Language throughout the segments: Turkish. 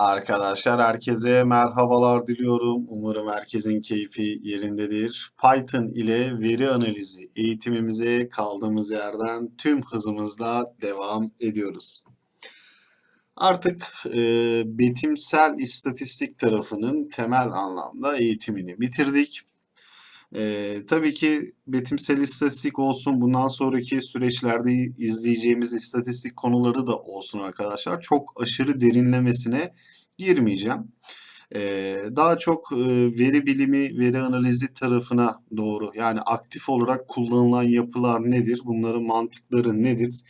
Arkadaşlar herkese merhabalar diliyorum. Umarım herkesin keyfi yerindedir. Python ile veri analizi eğitimimize kaldığımız yerden tüm hızımızla devam ediyoruz. Artık e, betimsel istatistik tarafının temel anlamda eğitimini bitirdik. E, tabii ki betimsel istatistik olsun, bundan sonraki süreçlerde izleyeceğimiz istatistik konuları da olsun arkadaşlar. Çok aşırı derinlemesine girmeyeceğim. E, daha çok e, veri bilimi, veri analizi tarafına doğru yani aktif olarak kullanılan yapılar nedir, bunların mantıkları nedir,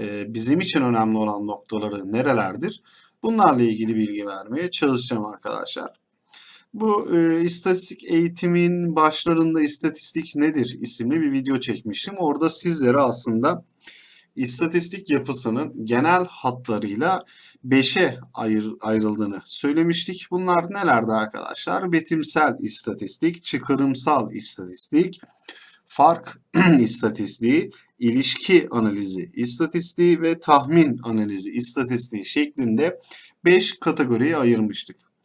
e, bizim için önemli olan noktaları nerelerdir? Bunlarla ilgili bilgi vermeye çalışacağım arkadaşlar. Bu e, istatistik eğitimin başlarında istatistik nedir isimli bir video çekmiştim. Orada sizlere aslında istatistik yapısının genel hatlarıyla 5'e ayır, ayrıldığını söylemiştik. Bunlar nelerdi arkadaşlar? Betimsel istatistik, çıkarımsal istatistik, fark istatistiği, ilişki analizi istatistiği ve tahmin analizi istatistiği şeklinde 5 kategoriye ayırmıştık.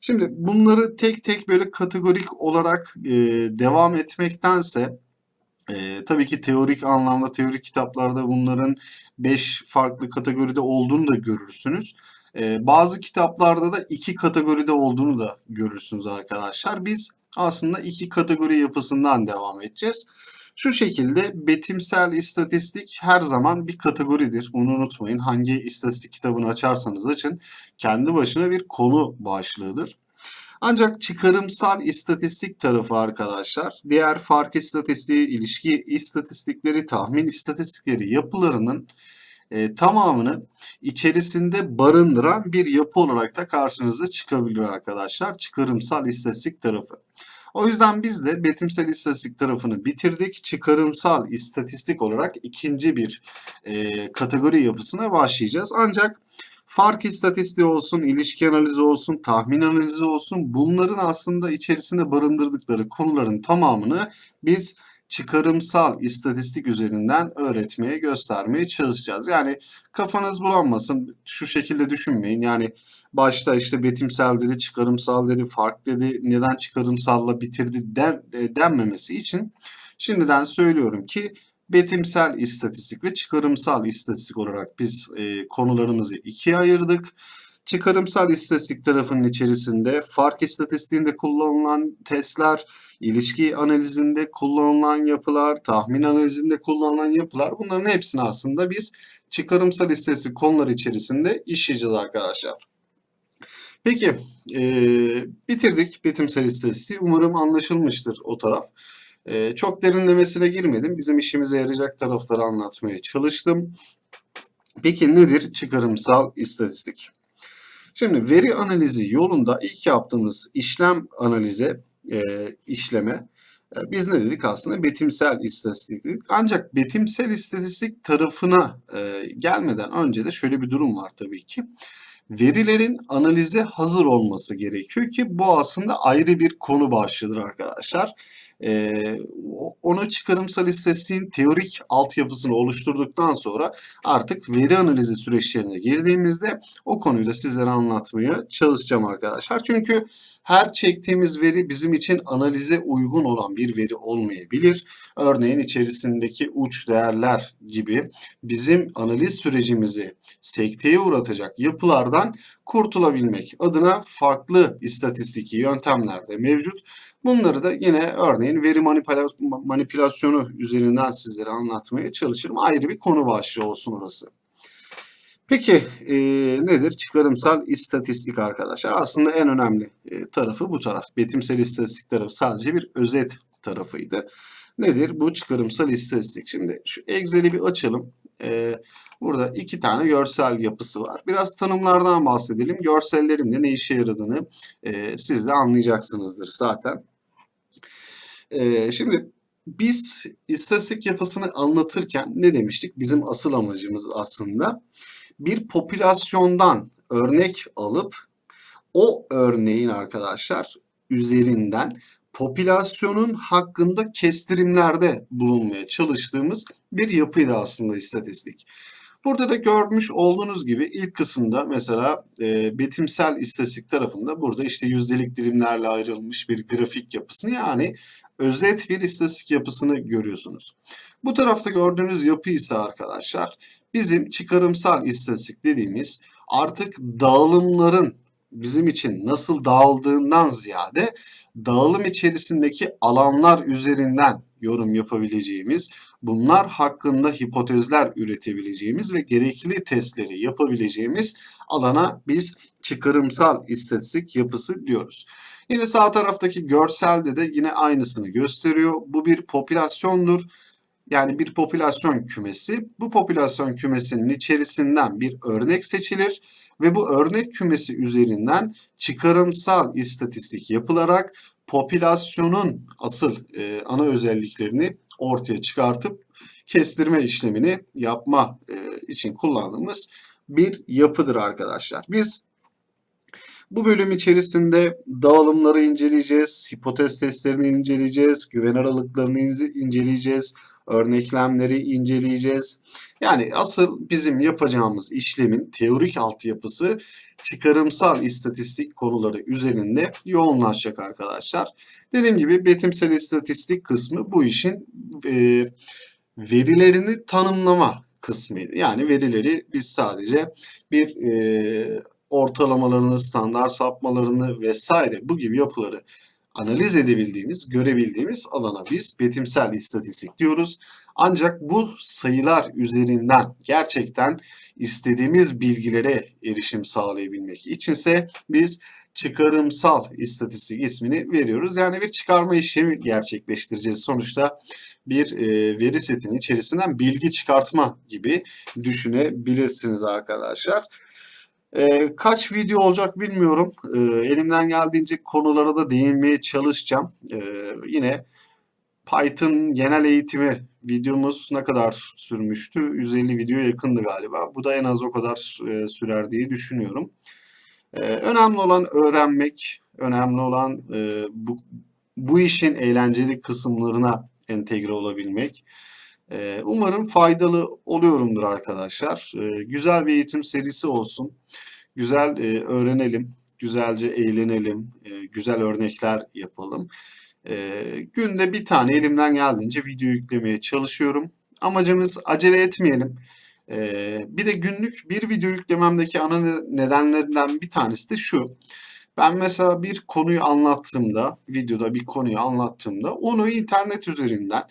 Şimdi bunları tek tek böyle kategorik olarak e, devam etmektense e, tabii ki teorik anlamda teorik kitaplarda bunların 5 farklı kategoride olduğunu da görürsünüz. E, bazı kitaplarda da iki kategoride olduğunu da görürsünüz arkadaşlar. Biz aslında iki kategori yapısından devam edeceğiz. Şu şekilde betimsel istatistik her zaman bir kategoridir. Bunu unutmayın. Hangi istatistik kitabını açarsanız açın kendi başına bir konu başlığıdır. Ancak çıkarımsal istatistik tarafı arkadaşlar diğer fark istatistiği, ilişki istatistikleri, tahmin istatistikleri yapılarının e, tamamını içerisinde barındıran bir yapı olarak da karşınıza çıkabilir arkadaşlar. Çıkarımsal istatistik tarafı. O yüzden biz de betimsel istatistik tarafını bitirdik. Çıkarımsal istatistik olarak ikinci bir e, kategori yapısına başlayacağız. Ancak fark istatistiği olsun, ilişki analizi olsun, tahmin analizi olsun bunların aslında içerisinde barındırdıkları konuların tamamını biz çıkarımsal istatistik üzerinden öğretmeye, göstermeye çalışacağız. Yani kafanız bulanmasın, şu şekilde düşünmeyin. Yani başta işte betimsel dedi, çıkarımsal dedi, fark dedi, neden çıkarımsalla bitirdi den, e, denmemesi için şimdiden söylüyorum ki betimsel istatistik ve çıkarımsal istatistik olarak biz e, konularımızı ikiye ayırdık. Çıkarımsal istatistik tarafının içerisinde fark istatistiğinde kullanılan testler, ilişki analizinde kullanılan yapılar, tahmin analizinde kullanılan yapılar bunların hepsini aslında biz çıkarımsal istatistik konuları içerisinde işleyeceğiz arkadaşlar. Peki e, bitirdik betimsel istatistiği. Umarım anlaşılmıştır o taraf. E, çok derinlemesine girmedim. Bizim işimize yarayacak tarafları anlatmaya çalıştım. Peki nedir çıkarımsal istatistik? Şimdi veri analizi yolunda ilk yaptığımız işlem analize, e, işleme e, biz ne dedik aslında betimsel istatistik dedik. Ancak betimsel istatistik tarafına e, gelmeden önce de şöyle bir durum var tabii ki verilerin analize hazır olması gerekiyor ki bu aslında ayrı bir konu başlığıdır arkadaşlar. Ee, onu çıkarımsal istatistiğin teorik altyapısını oluşturduktan sonra artık veri analizi süreçlerine girdiğimizde o konuyu da sizlere anlatmaya çalışacağım arkadaşlar. Çünkü her çektiğimiz veri bizim için analize uygun olan bir veri olmayabilir. Örneğin içerisindeki uç değerler gibi bizim analiz sürecimizi sekteye uğratacak yapılardan kurtulabilmek adına farklı istatistiki yöntemler de mevcut. Bunları da yine örneğin veri manipülasyonu üzerinden sizlere anlatmaya çalışırım. Ayrı bir konu başlığı olsun orası. Peki e, nedir? Çıkarımsal istatistik arkadaşlar. Aslında en önemli e, tarafı bu taraf. Betimsel istatistik tarafı sadece bir özet tarafıydı. Nedir? Bu çıkarımsal istatistik. Şimdi şu Excel'i bir açalım. E, burada iki tane görsel yapısı var. Biraz tanımlardan bahsedelim. Görsellerin de ne işe yaradığını e, siz de anlayacaksınızdır zaten. E, şimdi biz istatistik yapısını anlatırken ne demiştik? Bizim asıl amacımız aslında bir popülasyondan örnek alıp o örneğin arkadaşlar üzerinden popülasyonun hakkında kestirimlerde bulunmaya çalıştığımız bir yapıydı aslında istatistik. Burada da görmüş olduğunuz gibi ilk kısımda mesela e, betimsel istatistik tarafında burada işte yüzdelik dilimlerle ayrılmış bir grafik yapısını yani özet bir istatistik yapısını görüyorsunuz. Bu tarafta gördüğünüz yapı ise arkadaşlar bizim çıkarımsal istatistik dediğimiz artık dağılımların bizim için nasıl dağıldığından ziyade dağılım içerisindeki alanlar üzerinden yorum yapabileceğimiz, bunlar hakkında hipotezler üretebileceğimiz ve gerekli testleri yapabileceğimiz alana biz çıkarımsal istatistik yapısı diyoruz. Yine sağ taraftaki görselde de yine aynısını gösteriyor. Bu bir popülasyondur. Yani bir popülasyon kümesi. Bu popülasyon kümesinin içerisinden bir örnek seçilir ve bu örnek kümesi üzerinden çıkarımsal istatistik yapılarak popülasyonun asıl e, ana özelliklerini ortaya çıkartıp kestirme işlemini yapma e, için kullandığımız bir yapıdır arkadaşlar. Biz bu bölüm içerisinde dağılımları inceleyeceğiz, hipotez testlerini inceleyeceğiz, güven aralıklarını ince- inceleyeceğiz, örneklemleri inceleyeceğiz. Yani asıl bizim yapacağımız işlemin teorik altyapısı çıkarımsal istatistik konuları üzerinde yoğunlaşacak arkadaşlar. Dediğim gibi betimsel istatistik kısmı bu işin e, verilerini tanımlama kısmıydı. Yani verileri biz sadece bir e, ortalamalarını, standart sapmalarını vesaire bu gibi yapıları analiz edebildiğimiz, görebildiğimiz alana biz betimsel istatistik diyoruz. Ancak bu sayılar üzerinden gerçekten istediğimiz bilgilere erişim sağlayabilmek içinse biz çıkarımsal istatistik ismini veriyoruz. Yani bir çıkarma işlemi gerçekleştireceğiz. Sonuçta bir e, veri setinin içerisinden bilgi çıkartma gibi düşünebilirsiniz arkadaşlar. E, kaç video olacak bilmiyorum. E, elimden geldiğince konulara da değinmeye çalışacağım. E, yine Python genel eğitimi videomuz ne kadar sürmüştü? 150 videoya yakındı galiba. Bu da en az o kadar e, sürer diye düşünüyorum. E, önemli olan öğrenmek, önemli olan e, bu, bu işin eğlenceli kısımlarına entegre olabilmek. E, umarım faydalı oluyorumdur arkadaşlar. E, güzel bir eğitim serisi olsun. Güzel e, öğrenelim, güzelce eğlenelim, e, güzel örnekler yapalım. E, günde bir tane elimden geldiğince video yüklemeye çalışıyorum. Amacımız acele etmeyelim. Bir de günlük bir video yüklememdeki ana ne- nedenlerinden bir tanesi de şu. Ben mesela bir konuyu anlattığımda, videoda bir konuyu anlattığımda onu internet üzerinden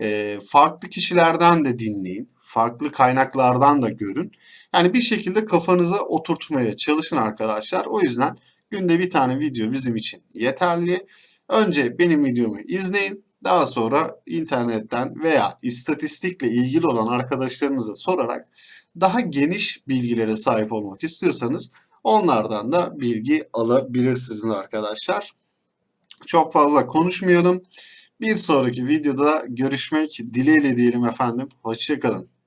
e, farklı kişilerden de dinleyin, farklı kaynaklardan da görün. Yani bir şekilde kafanıza oturtmaya çalışın arkadaşlar. O yüzden günde bir tane video bizim için yeterli. Önce benim videomu izleyin. Daha sonra internetten veya istatistikle ilgili olan arkadaşlarınıza sorarak daha geniş bilgilere sahip olmak istiyorsanız onlardan da bilgi alabilirsiniz arkadaşlar. Çok fazla konuşmayalım. Bir sonraki videoda görüşmek dileğiyle diyelim efendim. Hoşçakalın.